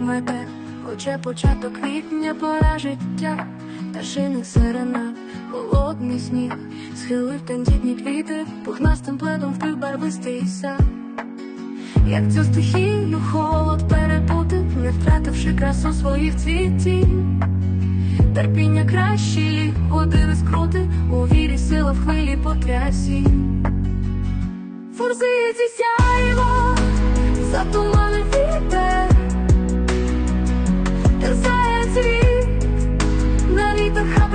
мете, хоче початок квітня, пора життя, пташиних сирена, холодний сніг, схилив тендітні квіти, пухнастим пледом вкрив барвистий сад. Як цю стихію холод перепутав, не втративши красу своїх цвітів. Терпіння кращі, води скрути, у вірі сила в хвилі потрясі. Форзиці сяйво, затуманив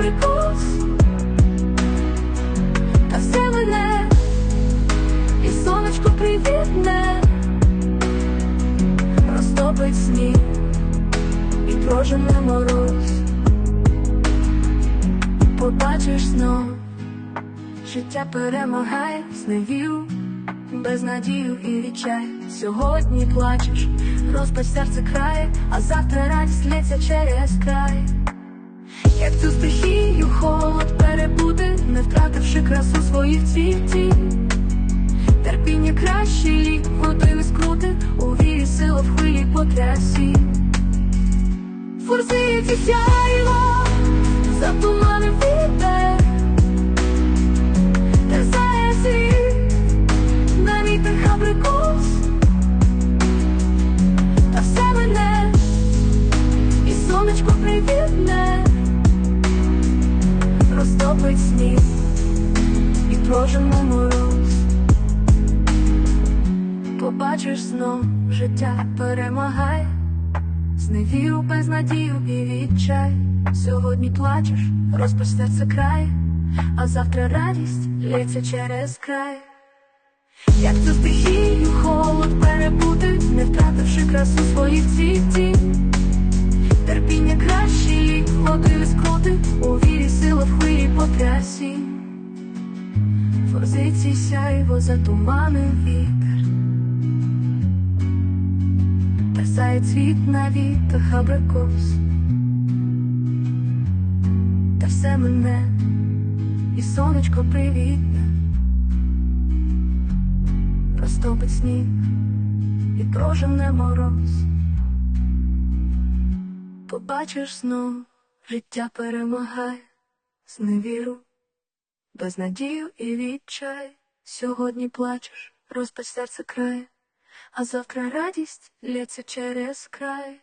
абрикос, та все мене, і сонечко привітне, розтопить сніг і прожене мороз. Побачиш знов, життя перемагає, зневів, без надію і відчай. Сьогодні плачеш, розпач серце крає, а завтра радість лється через край. Як цю стихію не втративши красу своїх цвітів. Терпіння краще лік, води скрути, у вірі сила в хвилі потрясі. Форсиці сяйво, затуманив вітер, терзає світ, на вітах абрикос, та все мене, і сонечко привітне, і мороз. Побачиш знов, життя перемагає. Зневіру без надію і відчай. Сьогодні плачеш, розпач серце край, а завтра радість лється через край. Як цю стихію холод перебути, не втративши красу своїх цвітів. Терпіння краще лік, Форзиці сяйво затуманив вітер. Терзає цвіт на вітах абрикос. Та все мене і сонечко привітне. Розтопить сніг і прожене мороз. Побачиш знов, життя перемагає, зневіру, без надію і відчай. Сьогодні плачеш, розпач серце крає а завтра радість лється через край.